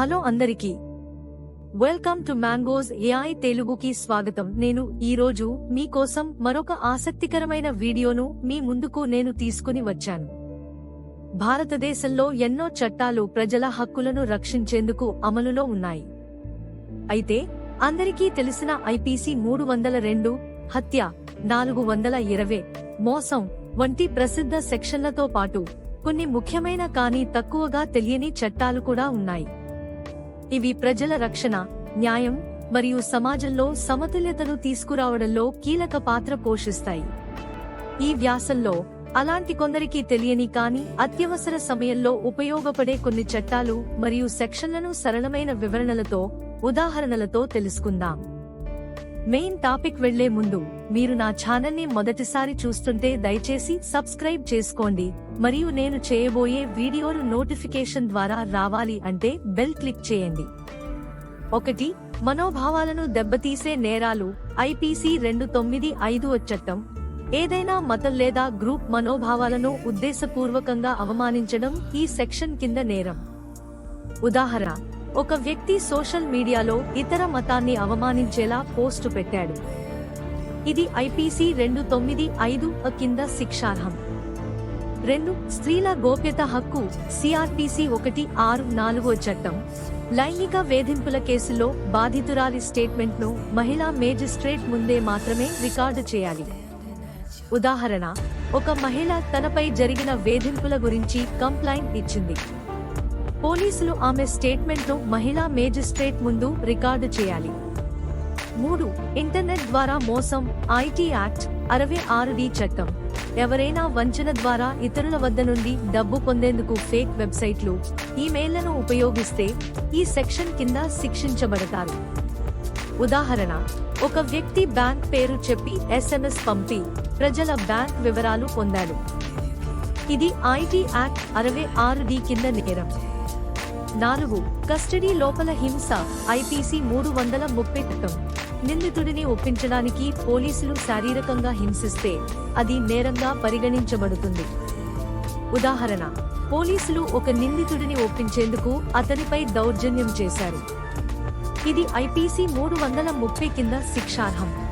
Hello అందరికీ. Welcome to mangoes AI తెలుగుకి స్వాగతం. నేను ఈరోజు మీకోసం మరొక ఆసక్తికరమైన వీడియోను మీ ముందుకు నేను తీసుకుని వచ్చాను. భారతదేశంలో ఎన్నో చట్టాలు ప్రజల హక్కులను రక్షించేందుకు అమలులో ఉన్నాయి. అయితే అందరికీ తెలిసిన ఐపీసీ మూడు వందల రెండు హత్య నాలుగు వందల ఇరవై మోసం వంటి ప్రసిద్ధ సెక్షన్లతో పాటు కొన్ని ముఖ్యమైన కానీ తక్కువగా తెలియని చట్టాలు కూడా ఉన్నాయి. ఇవి ప్రజల రక్షణ న్యాయం మరియు సమాజంలో సమతుల్యతను తీసుకురావడంలో కీలక పాత్ర పోషిస్తాయి. ఈ వ్యాసంలో అలాంటి కొందరికి తెలియని కానీ అత్యవసర సమయంలో ఉపయోగపడే కొన్ని చట్టాలు మరియు సెక్షన్లను సరళమైన వివరణలతో ఉదాహరణలతో తెలుసుకుందాం. మెయిన్ టాపిక్ వెళ్ళే ముందు మీరు నా ఛానల్ని మొదటిసారి చూస్తుంటే దయచేసి సబ్స్క్రైబ్ చేసుకోండి. మరియు నేను చేయబోయే వీడియోలు నోటిఫికేషన్ ద్వారా రావాలి అంటే బెల్ క్లిక్ చేయండి. ఒకటి మనోభావాలను దెబ్బతీసే నేరాలు ఐపీసీ రెండు తొమ్మిది ఐదు చట్టం ఏదైనా మతం లేదా గ్రూప్ మనోభావాలను ఉద్దేశపూర్వకంగా అవమానించడం ఈ సెక్షన్ కింద నేరం. ఉదాహరణ ఒక వ్యక్తి సోషల్ మీడియాలో ఇతర మతాన్ని అవమానించేలా పోస్టు పెట్టాడు. ఇది ఐపీసీ రెండు తొమ్మిది ఐదు కింద శిక్షార్హం. రెండు స్త్రీల గోప్యత హక్కు సిఆర్పిసి ఒకటి ఆరు నాలుగో చట్టం. లైంగిక వేధింపుల కేసులో బాధితురాలి స్టేట్మెంట్ను మహిళా మేజిస్ట్రేట్ ముందే మాత్రమే రికార్డు చేయాలి. ఉదాహరణ ఒక మహిళ తనపై జరిగిన వేధింపుల గురించి కంప్లైంట్ ఇచ్చింది. పోలీసులు ఆమె స్టేట్మెంట్ను మహిళా మేజిస్ట్రేట్ ముందు రికార్డు చేయాలి. మూడు ఇంటర్నెట్ ద్వారా మోసం ఐటీ యాక్ట్ అరవై ఆరు డి చట్టం. ఎవరైనా వంచన ద్వారా ఇతరుల వద్ద నుండి డబ్బు పొందేందుకు ఫేక్ వెబ్సైట్లు ఈమెయిల్లను ఉపయోగిస్తే ఈ సెక్షన్ కింద శిక్షించబడతారు. ఉదాహరణ ఒక వ్యక్తి బ్యాంక్ పేరు చెప్పి ఎస్ఎంఎస్ పంపి ప్రజల బ్యాంక్ వివరాలు పొందాడు. ఇది ఐటీ యాక్ట్ అరవై ఆరు డి కింద నేరం. నాలుగు కస్టడీ లోపల హింస ఐపీసీ మూడు వందల ముప్పై చట్టం నిందితుడిని ఒప్పించడానికి పోలీసులు శారీరకంగా హింసిస్తే అది నేరంగా పరిగణించబడుతుంది. ఉదాహరణ పోలీసులు ఒక నిందితుడిని ఒప్పించేందుకు అతనిపై దౌర్జన్యం చేశారు. ఇది ఐపీసీ మూడు వందల ముప్పై కింద శిక్షార్హం.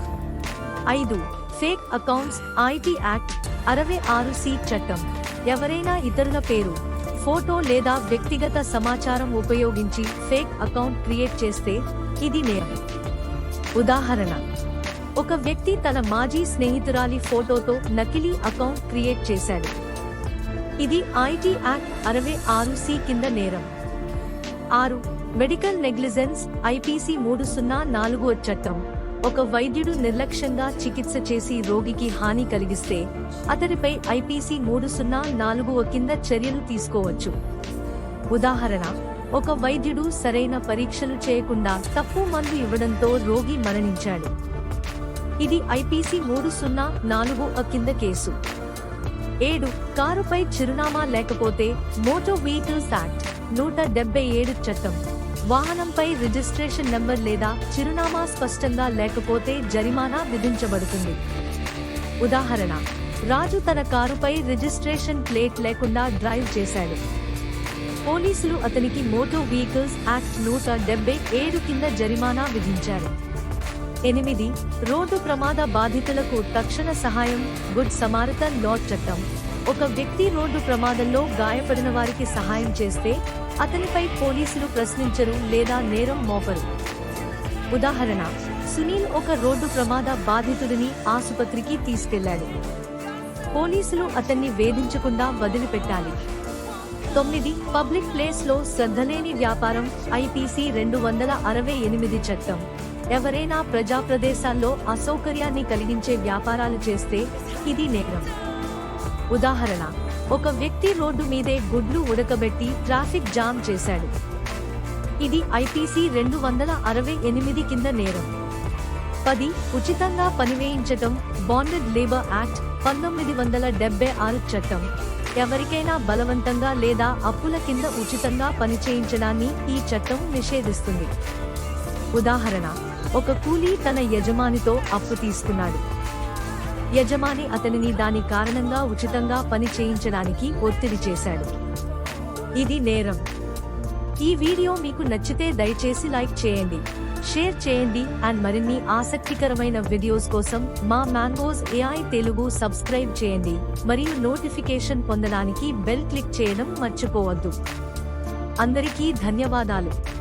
ఐదు ఫేక్ అకౌంట్స్ ఐటీ యాక్ట్ అరవై ఆరు సి చట్టం. ఎవరైనా ఇతరుల పేరు ఫోటో లేదా వ్యక్తిగత సమాచారం ఉపయోగించి ఫేక్ అకౌంట్ క్రియేట్ చేస్తే ఇది నేరం. ఉదాహరణ ఒక వ్యక్తి తన మాజీ స్నేహితురాలి ఫోటోతో నకిలీ అకౌంట్ క్రియేట్ చేశాడు. ఇది ఐటీ యాక్ట్ అరవై ఆరు సి కింద నేరం. ఆరు మెడికల్ నెగ్లిజెన్స్ ఐపీసీ మూడు సున్నా నాలుగు చట్టం. ఒక వైద్యుడు నిర్లక్ష్యంగా చికిత్స చేసి రోగికి హాని కలిగిస్తే అతడిపై ఐపీసీ మూడు సున్నా నాలుగు కింద చర్యలు తీసుకోవచ్చు. ఉదాహరణ ఒక వైద్యుడు సరైన పరీక్షలు చేయకుండా తప్పు మందు ఇవ్వడంతో రోగి మరణించాడు. ఇది ఐపీసీ మూడు సున్నా నాలుగు కింద కేసు. ఏడు కారుపై చిరునామా లేకపోతే మోటార్ వెహికల్స్ యాక్ట్ నూట డెబ్బై ఏడు చట్టం. వాహనంపై రిజిస్ట్రేషన్ నెంబర్ లేదా చిరునామా స్పష్టంగా లేకపోతే జరిమానా విధించబడుతుంది. ఉదాహరణ రాజు తన కారుపై రిజిస్ట్రేషన్ ప్లేట్ లేకుండా డ్రైవ్ చేశాడు. పోలీసులు అతనికి మోటార్ వెహికల్స్ యాక్ట్ నూట డెబ్బై ఏడు కింద జరిమానా విధించారు. ఎనిమిది రోడ్డు ప్రమాద బాధితులకు తక్షణ సహాయం గుడ్ సమారతన్ లా చట్టం. ఒక వ్యక్తి రోడ్డు ప్రమాదంలో గాయపడిన వారికి సహాయం చేస్తే అతనిపై పోలీసులు ప్రశ్నించరు లేదా నేరం మోపరు. ఉదాహరణ సునీల్ ఒక రోడ్డు ప్రమాద బాధితుడిని ఆసుపత్రికి తీసుకెళ్ళాడు. పోలీసులు అతన్ని వేధించకుండా వదిలిపెట్టాలి. తొమ్మిది పబ్లిక్ ప్లేస్లో శ్రద్ధలేని వ్యాపారం ఐపీసీ రెండు వందల అరవై ఎనిమిది చట్టం. ఎవరైనా ప్రజా ప్రదేశాల్లో అసౌకర్యాన్ని కలిగించే వ్యాపారాలు చేస్తే ఇది నేరం. ఉదాహరణ ఒక వ్యక్తి రోడ్డు మీదే గుడ్లు ఉడకబెట్టి ట్రాఫిక్ జామ్ చేశాడు. ఇది ఐపీసీ రెండు వందల అరవై ఎనిమిది కింద నేరం. పది ఉచితంగా పనివేయించటం బాండెడ్ లేబర్ యాక్ట్ పంతొమ్మిది వందల డెబ్బై ఆరు చట్టం. ఎవరికైనా బలవంతంగా లేదా అప్పుల కింద ఉచితంగా పనిచేయించడాన్ని ఈ చట్టం నిషేధిస్తుంది. ఉదాహరణ ఒక కూలీ తన యజమానితో అప్పు తీసుకున్నాడు. యజమాని అతనిని దాని కారణంగా ఉచితంగా పని చేయించడానికి ఒత్తిడి చేశాడు. ఇది నేరం. ఈ వీడియో మీకు నచ్చితే దయచేసి లైక్ చేయండి షేర్ చేయండి అండ్ మరిన్ని ఆసక్తికరమైన వీడియోస్ కోసం మా మ్యాంగోస్ ఏఐ తెలుగు సబ్స్క్రైబ్ చేయండి. మరియు నోటిఫికేషన్ పొందడానికి బెల్ క్లిక్ చేయడం మర్చిపోవద్దు. అందరికీ ధన్యవాదాలు.